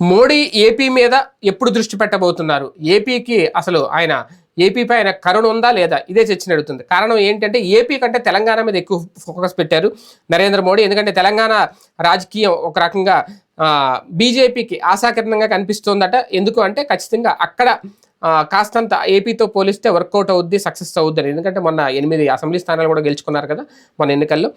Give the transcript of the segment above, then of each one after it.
Modi AP మీద ఎప్పుడు దృష్టి పెట్టబోతున్నారు? ఏపీకి అసలు ఆయన ఏపీపై ఆయన కరుణ ఉందా లేదా? ఇదే చర్చ నడుతుంది కారణం ఏంటంటే ఏపీ కంటే తెలంగాణ మీద ఎక్కువ ఫోకస్ పెట్టారు నరేంద్ర మోడీ. ఎందుకంటే తెలంగాణ రాజకీయం ఒక రకంగా బీజేపీకి ఆశాకరణంగా కనిపిస్తోందట. ఎందుకు అంటే ఖచ్చితంగా అక్కడ కాస్తంత ఏపీతో పోలిస్తే వర్కౌట్ అవుద్ది సక్సెస్ అవుద్ది అని. ఎందుకంటే మొన్న ఎనిమిది అసెంబ్లీ స్థానాలు కూడా గెలుచుకున్నారు కదా మన ఎన్నికల్లో.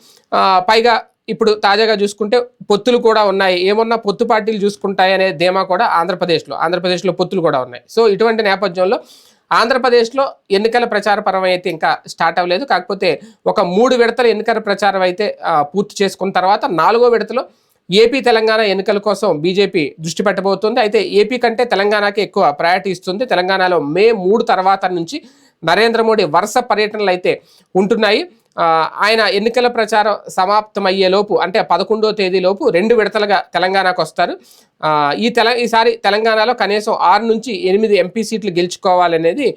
పైగా ఇప్పుడు తాజాగా చూసుకుంటే పొత్తులు కూడా ఉన్నాయి. ఏమన్నా పొత్తు పార్టీలు చూసుకుంటాయి అనే ధీమా కూడా ఆంధ్రప్రదేశ్లో ఆంధ్రప్రదేశ్లో పొత్తులు కూడా ఉన్నాయి. సో ఇటువంటి నేపథ్యంలో ఆంధ్రప్రదేశ్లో ఎన్నికల ప్రచార పరం అయితే ఇంకా స్టార్ట్ అవ్వలేదు. కాకపోతే ఒక మూడు విడతల ఎన్నికల ప్రచారం అయితే పూర్తి చేసుకున్న తర్వాత నాలుగో విడతలో ఏపీ తెలంగాణ ఎన్నికల కోసం బీజేపీ దృష్టి పెట్టబోతుంది. అయితే ఏపీ కంటే తెలంగాణకి ఎక్కువ ప్రయారిటీ ఇస్తుంది. తెలంగాణలో మే మూడు తర్వాత నుంచి నరేంద్ర మోడీ వరుస పర్యటనలు అయితే ఉంటున్నాయి. ఆయన ఎన్నికల ప్రచారం సమాప్తమయ్యేలోపు అంటే పదకొండో తేదీలోపు రెండు విడతలుగా తెలంగాణకు వస్తారు. ఈ తెల ఈసారి తెలంగాణలో కనీసం ఆరు నుంచి ఎనిమిది ఎంపీ సీట్లు గెలుచుకోవాలనేది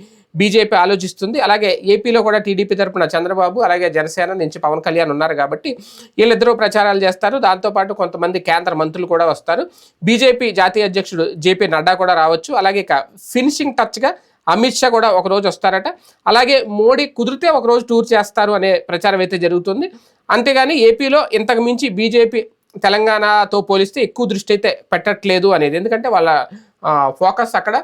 బీజేపీ ఆలోచిస్తుంది. అలాగే ఏపీలో కూడా టీడీపీ తరఫున చంద్రబాబు అలాగే జనసేన నుంచి పవన్ కళ్యాణ్ ఉన్నారు కాబట్టి వీళ్ళిద్దరూ ప్రచారాలు చేస్తారు. దాంతోపాటు కొంతమంది కేంద్ర మంత్రులు కూడా వస్తారు. బీజేపీ జాతీయ అధ్యక్షుడు జేపీ నడ్డా కూడా రావచ్చు. అలాగే ఇక ఫినిషింగ్ టచ్గా అమిత్ షా కూడా ఒక రోజు వస్తారట. అలాగే మోడీ కుదిరితే ఒక రోజు టూర్ చేస్తారు అనే ప్రచారం అయితే జరుగుతుంది. అంతేగాని ఏపీలో ఇంతకు మించి బీజేపీ తెలంగాణతో పోలిస్తే ఎక్కువ దృష్టి అయితే పెట్టట్లేదు అనేది. ఎందుకంటే వాళ్ళ ఫోకస్ అక్కడ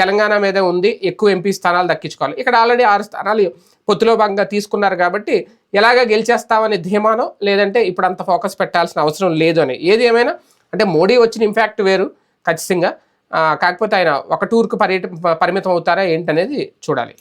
తెలంగాణ మీదే ఉంది. ఎక్కువ ఎంపీ స్థానాలు దక్కించుకోవాలి. ఇక్కడ ఆల్రెడీ ఆరు స్థానాలు పొత్తులో భాగంగా తీసుకున్నారు కాబట్టి ఎలాగ గెలిచేస్తామనే ధీమానో లేదంటే ఇప్పుడు అంత ఫోకస్ పెట్టాల్సిన అవసరం లేదు అని. ఏది ఏమైనా అంటే మోడీ వచ్చిన ఇంపాక్ట్ వేరు ఖచ్చితంగా. కాకపోతే ఆయన ఒక టూర్కు పర్యట పరిమితం అవుతారా ఏంటనేది చూడాలి.